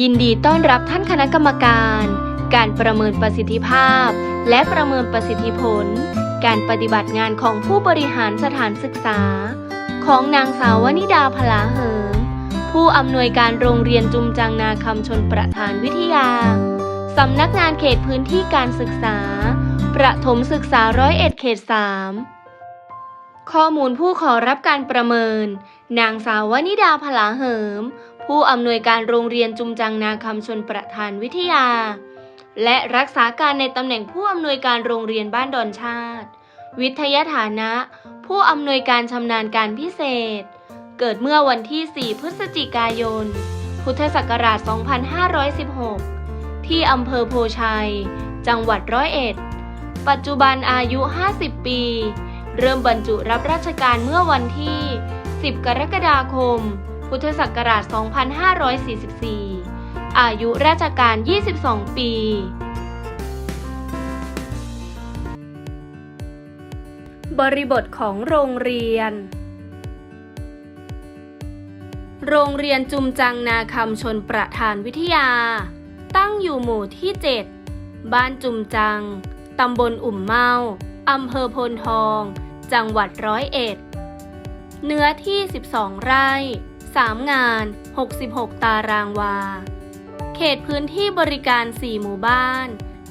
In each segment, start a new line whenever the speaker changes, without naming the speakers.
ยินดีต้อนรับท่านคณะกรรมการ การประเมินประสิทธิภาพ และประเมินประสิทธิผล การปฏิบัติงานของผู้บริหารสถานศึกษา ของนางสาววนิดาพลาเหิมผู้อำนวยการโรงเรียนจุมจังนาคำชนประธานวิทยา สำนักงานเขตพื้นที่การศึกษา ประถมศึกษาร้อยเอ็ดเขตสามข้อมูลผู้ขอรับการประเมิน นางสาววนิดาพลาเหิม ผู้อำนวยการโรงเรียนจุมจังนาคำชนประธานวิทยา และรักษาการในตำแหน่งผู้อำนวยการโรงเรียนบ้านดอนชาติ วิทยาฐานะ ผู้อำนวยการชำนาญการพิเศษ เกิดเมื่อวันที่ 4 พฤศจิกายน พุทธศักราช 2516 ที่อำเภอโพชัย จังหวัดร้อยเอ็ด ปัจจุบันอายุ 50 ปี เริ่มบรรจุรับราชการเมื่อวันที่ 10 กรกฎาคม พุทธศักราช 2544 อายุราชการ 22 ปี บริบทของโรงเรียน โรงเรียนจุมจังนาคำชนประธานวิทยา ตั้งอยู่หมู่ที่ 7 บ้านจุมจัง ตำบลอุ่มเมา อำเภอโพนทอง จังหวัดร้อยเอ็ดเนื้อที่ 12 ไร่ 3 งาน 66 ตารางวา เขตพื้นที่บริการ 4 หมู่บ้าน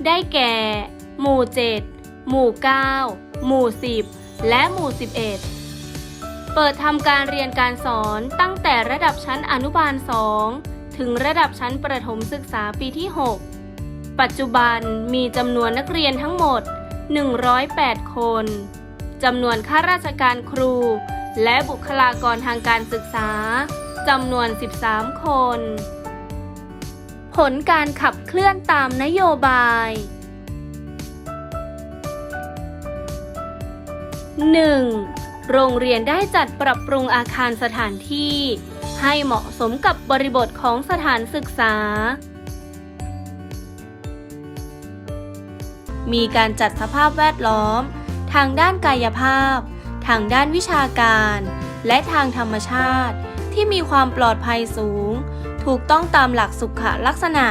ได้แก่ หมู่ 7 หมู่ 9 หมู่ 10 และหมู่ 11 เปิดทำการเรียนการสอนตั้งแต่ระดับชั้นอนุบาล 2 ถึงระดับชั้นประถมศึกษาปีที่ 6 ปัจจุบันมีจำนวนนักเรียนทั้งหมด 108 คน จำนวนข้าราชการครู และบุคลากรทางการศึกษาจำนวน 13 คน ผลการขับเคลื่อนตามนโยบาย 1. โรงเรียนได้จัดปรับปรุงอาคารสถานที่ ให้เหมาะสมกับบริบทของสถานศึกษา มีการจัดสภาพแวดล้อม ทางด้านกายภาพ ทางด้านวิชาการ และทางธรรมชาติ ที่มีความปลอดภัยสูง ถูกต้องตามหลักสุขลักษณะ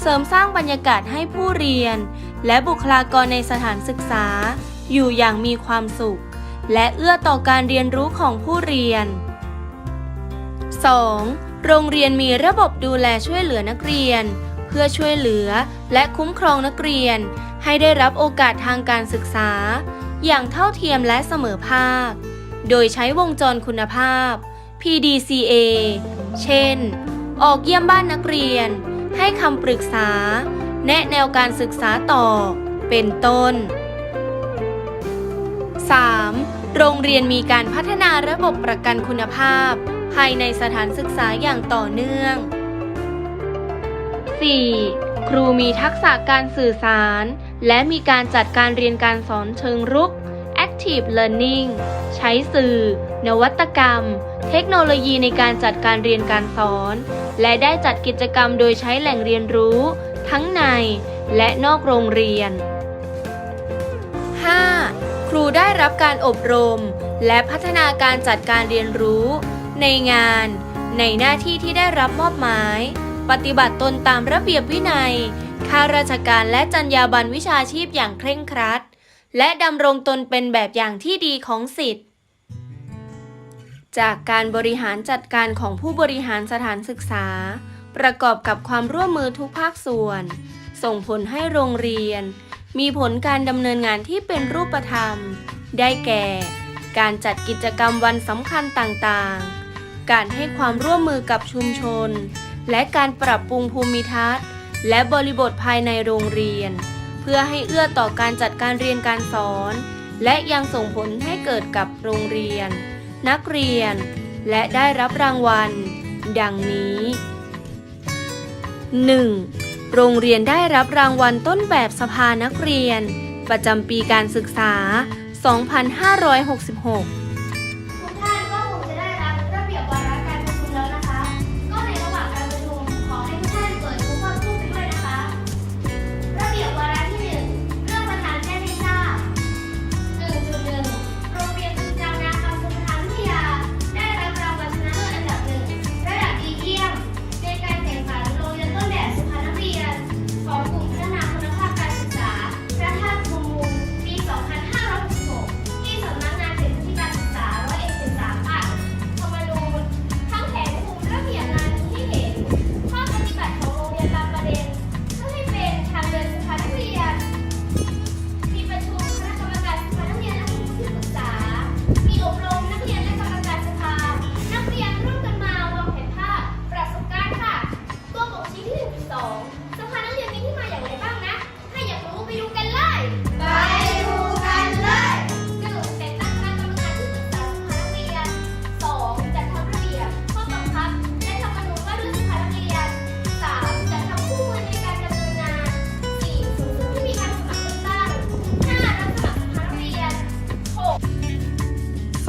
เสริมสร้างบรรยากาศให้ผู้เรียน และบุคลากรในสถานศึกษา อยู่อย่างมีความสุข และเอื้อต่อการเรียนรู้ของผู้เรียน 2. โรงเรียนมีระบบดูแลช่วยเหลือนักเรียน เพื่อช่วยเหลือและคุ้มครองนักเรียน ให้ได้รับโอกาสทางการศึกษา อย่างเท่าเทียมและเสมอภาค โดยใช้วงจรคุณภาพ PDCA เช่น ออกเยี่ยมบ้านนักเรียน ให้คำปรึกษา แนะแนวการศึกษาต่อ เป็นต้น 3. โรงเรียนมีการพัฒนาระบบประกันคุณภาพ ภายในสถานศึกษาอย่างต่อเนื่อง 4. ครูมีทักษะการสื่อสาร และมีการจัดการเรียนการสอนเชิงรุก Active Learning ใช้สื่อ นวัตกรรม เทคโนโลยีในการจัดการเรียนการสอน และได้จัดกิจกรรมโดยใช้แหล่งเรียนรู้ ทั้งในและนอกโรงเรียน 5. ครูได้รับการอบรม และพัฒนาการจัดการเรียนรู้ ในงาน ในหน้าที่ที่ได้รับมอบหมาย ปฏิบัติตนตามระเบียบวินัย ข้าราชการและจรรยาบรรณวิชาชีพอย่างเคร่งครัด และดำรงตนเป็นแบบอย่างที่ดีของสิทธิ์ จากการบริหารจัดการของผู้บริหารสถานศึกษา ประกอบกับความร่วมมือทุกภาคส่วน ส่งผลให้โรงเรียน มีผลการดำเนินงานที่เป็นรูปธรรม ได้แก่ การจัดกิจกรรมวันสำคัญต่างๆ การให้ความร่วมมือกับชุมชน และการปรับปรุงภูมิทัศน์ และบริบทภายในโรงเรียน เพื่อให้เอื้อต่อการจัดการเรียนการสอน และยังส่งผลให้เกิดกับโรงเรียน นักเรียน และได้รับรางวัล ดังนี้ 1. โรงเรียนได้รับรางวัลต้นแบบสภานักเรียน ประจำปีการศึกษา 2566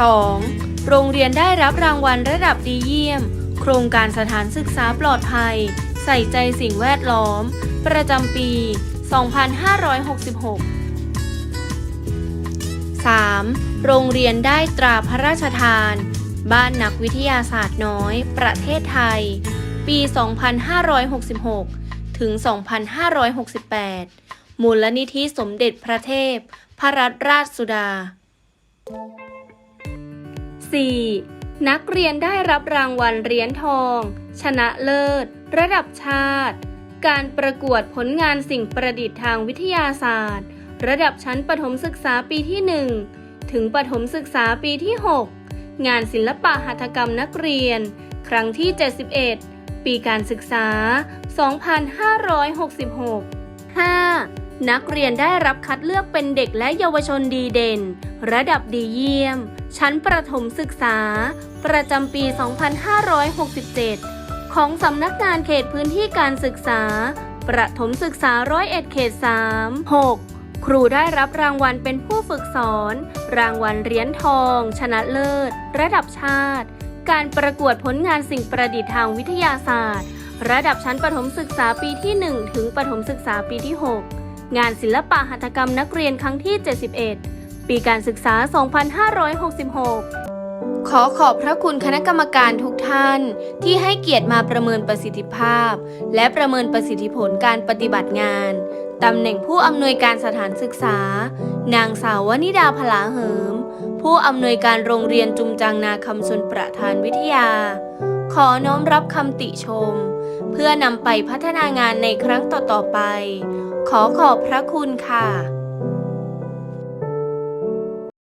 2. โรงเรียนได้รับรางวัลระดับดีเยี่ยม โครงการสถานศึกษาปลอดภัย ใส่ใจสิ่งแวดล้อม ประจำปี 2566 3. โรงเรียนได้ตราพระราชทาน บ้านนักวิทยาศาสตร์น้อย ประเทศไทย ปี 2566 ถึง 2568 มูลนิธิสมเด็จพระเทพ พระรัตนราชสุดา 4. นักเรียนได้รับรางวัลเหรียญทอง ชนะเลิศ ระดับชาติ การประกวดผลงานสิ่งประดิษฐ์ทางวิทยาศาสตร์ ระดับชั้นประถมศึกษาปีที่ 1 ถึงประถมศึกษาปีที่ 6 งานศิลปะหัตถกรรมนักเรียน ครั้งที่ 71 ปีการศึกษา 2566 5. นักเรียนได้รับคัดเลือกเป็นเด็กและเยาวชนดีเด่น ระดับดีเยี่ยม ชั้นประถมศึกษา ประจำปี 2567 ของสำนักงานเขตพื้นที่การศึกษา ประถมศึกษาร้อยเอ็ดเขต 3 6 ครูได้รับรางวัลเป็นผู้ฝึกสอน รางวัลเหรียญทอง ชนะเลิศ ระดับชาติ การประกวดผลงานสิ่งประดิษฐ์ทางวิทยาศาสตร์ ระดับชั้นประถมศึกษาปีที่ 1 ถึงประถมศึกษาปีที่ 6 งานศิลปะหัตถกรรมนักเรียนครั้งที่ 71 ปีการศึกษา 2566 ขอขอบพระคุณคณะกรรมการทุกท่าน ที่ให้เกียรติมาประเมินประสิทธิภาพ และประเมินประสิทธิผลการปฏิบัติงานตำแหน่งผู้อำนวยการสถานศึกษา นางสาววนิดาพลาเหิม ผู้อำนวยการโรงเรียนจุมจังนาคำชนประธานวิทยา ขอน้อมรับคำติชม เพื่อนำไปพัฒนางานในครั้งต่อๆไป ขอขอบพระคุณค่ะ